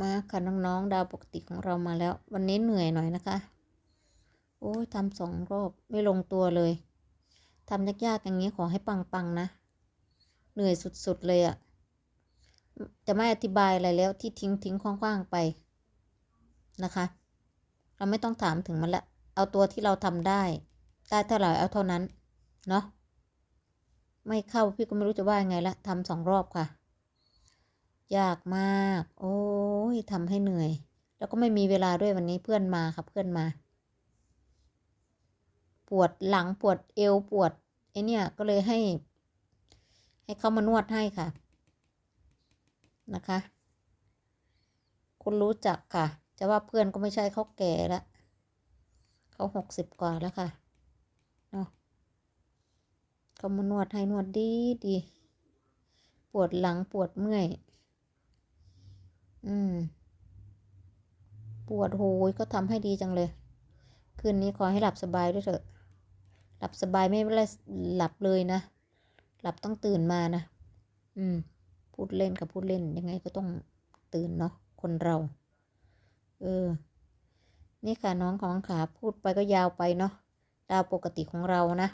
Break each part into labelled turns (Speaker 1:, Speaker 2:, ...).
Speaker 1: มาค่ะน้องๆดาวปกติของเรามาแล้ว วันนี้เหนื่อยหน่อยนะคะ โอ้ยทำสองรอบไม่ลงตัวเลยทำยากๆอย่างนี้ขอให้ปังๆนะ เหนื่อยสุดๆเลยอะ่ะ จะไม่อธิบายอะไรแล้วที่ทิ้งทิ้งคว้างๆไปนะคะ เราไม่ต้องถามถึงมันละ เอาตัวที่เราทำได้ ได้เท่าไหร่เอาเท่านั้น เนาะไม่เข้าพี่ก็ไม่รู้จะว่ายังไงละทำสองรอบค่ะ ยากมาก โอ้ยทำให้เหนื่อย แล้วก็ไม่มีเวลาด้วยวันนี้เพื่อนมาค่ะเพื่อนมา ปวดหลังปวดเอวปวดไอเนี่ยก็เลยให้ ให้เขามานวดให้ค่ะ นะคะ คุณรู้จักค่ะ จะว่าเพื่อนก็ไม่ใช่เขาแก่แล้วเขาหกสิบกว่าแล้วค่ะเนาะเขามานวดให้นวดดีดีปวดหลังปวดเมื่อย อืม ปวดโหยก็ทำให้ดีจังเลย คืนนี้ขอให้หลับสบายด้วยเถอะ หลับสบายไม่ได้หลับเลยนะ หลับต้องตื่นมานะ อืม พูดเล่นกับพูดเล่นยังไงก็ต้องตื่นเนาะ คนเรา เออ นี่ค่ะน้องของขาพูดไปก็ยาวไปเนาะ ดาวปกติของเรานะ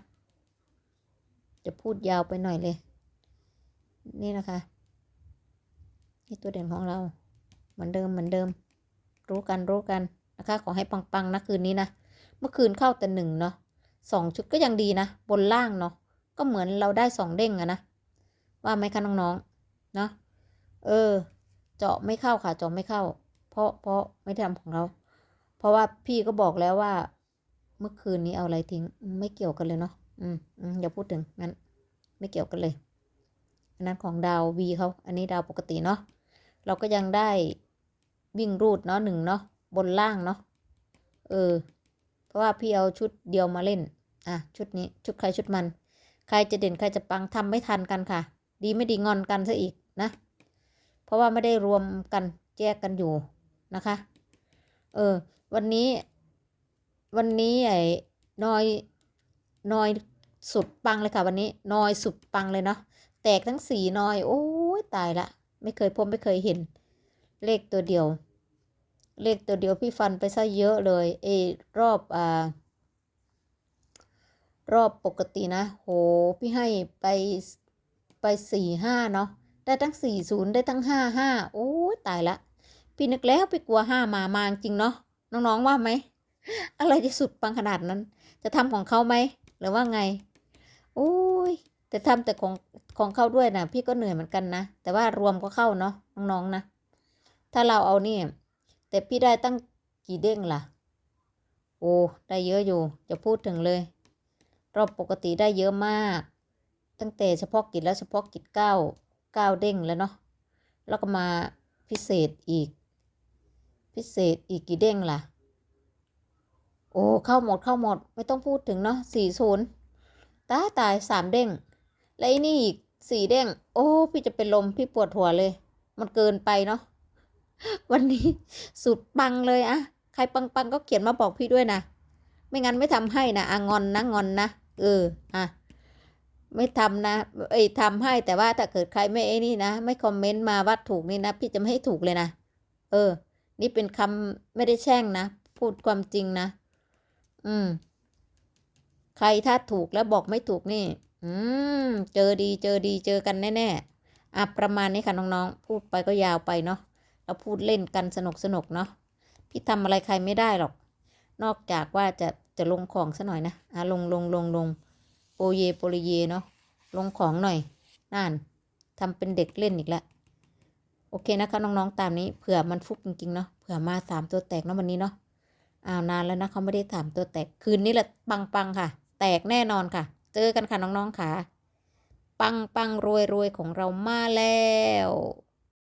Speaker 1: จะพูดยาวไปหน่อยเลย นี่นะคะ นี่ตัวเด่นของเรา เหมือนเดิมเหมือนเดิม รู้กันรู้กันนะคะ ขอให้ปังๆนะคืนนี้นะเมื่อคืนเข้าแต่หนึ่งเนาะสองชุดก็ยังดีนะ บนล่างเนาะก็เหมือนเราได้สองเด้งอะนะว่าไหมคะน้องๆเนาะเออ เจาะไม่เข้าค่ะเจาะไม่เข้า เพราะเพราะไม่ได้ทำของเรา เพราะว่าพี่ก็บอกแล้วว่า เมื่อคืนนี้เอาอะไรทิ้ง ไม่เกี่ยวกันเลยเนาะอืมอืมอย่าพูดถึงงั้น ไม่เกี่ยวกันเลยอันนั้นของดาววีเขาอันนี้ดาวปกติเนาะเราก็ยังได้ วิ่งรูดเนาะหนึ่งเนาะบนล่างเนาะเออ เพราะว่าพี่เอาชุดเดียวมาเล่น อะ ชุดนี้ชุดใครชุดมัน ใครจะเด่นใครจะปังทำไม่ทันกันค่ะ ดีไม่ดีงอนกันซะอีกนะ เพราะว่าไม่ได้รวมกันแยกกันอยู่นะคะ เออ วันนี้ วันนี้ไอ้นอยนอยสุดปังเลยค่ะ วันนี้นอยสุดปังเลยเนาะแตกทั้งสี่นอย โอ้ยตายละ ไม่เคยพบไม่เคยเห็น เลขตัวเดียว เลขตัวเดียวพี่ฟันไปซะเยอะเลยเอรอบอ่ารอบปกตินะ โห พี่ให้ไปไปสี่ห้าเนาะ ได้ทั้งสี่ศูนย์ได้ทั้งห้าห้าโอ้ตายละ พี่นึกแล้วพี่กลัวห้ามามาจริงเนาะ น้องๆว่าไหม อะไรจะสุดปังขนาดนั้น จะทำของเขาไหม หรือว่าไง โอ้ย แต่ทำแต่ของของเขาด้วยนะพี่ก็เหนื่อยเหมือนกันนะ แต่ว่ารวมก็เข้าเนาะน้องๆนะ ถ้าเราเอานี่ แต่พี่ได้ตั้งกี่เด้งล่ะ โอ้ ได้เยอะอยู่ จะพูดถึงเลย รอบปกติได้เยอะมาก ตั้งแต่เฉพาะกิจแล้วเฉพาะกิจเก้าเก้าเด้งแล้วเนาะ แล้วก็มาพิเศษอีก พิเศษอีกกี่เด้งล่ะ โอ้ เข้าหมดเข้าหมด ไม่ต้องพูดถึงเนาะสี่ศูนย์ตายตายสามเด้ง และไอ้นี่อีกสี่เด้ง โอ้ พี่จะเป็นลมพี่ปวดหัวเลย มันเกินไปเนาะ วันนี้สุดปังเลยอะใครปังปังก็เขียนมาบอกพี่ด้วยนะ ไม่งั้นไม่ทำให้นะอะงอนนะงอนนะเอออะไม่ทำนะเอ้ยทำให้แต่ว่าถ้าเกิดใครไม่ไอ้นี่นะ ไม่คอมเมนต์มาว่าถูกนี่นะ พี่จะไม่ให้ถูกเลยนะเออ นี่เป็นคำไม่ได้แช่งนะ พูดความจริงนะ อืม ใครถ้าถูกแล้วบอกไม่ถูกนี่ อืม เจอดีเจอดีเจอกันแน่ๆอะประมาณนี้ค่ะน้องๆ พูดไปก็ยาวไปเนาะ เราพูดเล่นกันสนุกสนุกเนาะพี่ทำอะไรใครไม่ได้หรอก นอกจากว่าจะจะลงของซะหน่อยนะอะลงลงลงลงโปรเยโปรเยเนาะลงของหน่อยนั่นทำเป็นเด็กเล่นอีกแล้วโอเคนะคะน้องๆตามนี้เผื่อมันฟุกจริงๆเนาะเผื่อมาสามตัวแตกเนาะวันนี้เนาะอ้าวนานแล้วนะเขาไม่ได้ถามตัวแตกคืนนี้แหละปังปังๆค่ะ แตกแน่นอนค่ะ เจอกันค่ะน้องๆค่ะ ปังปังรวยรวยของเรามาแล้ว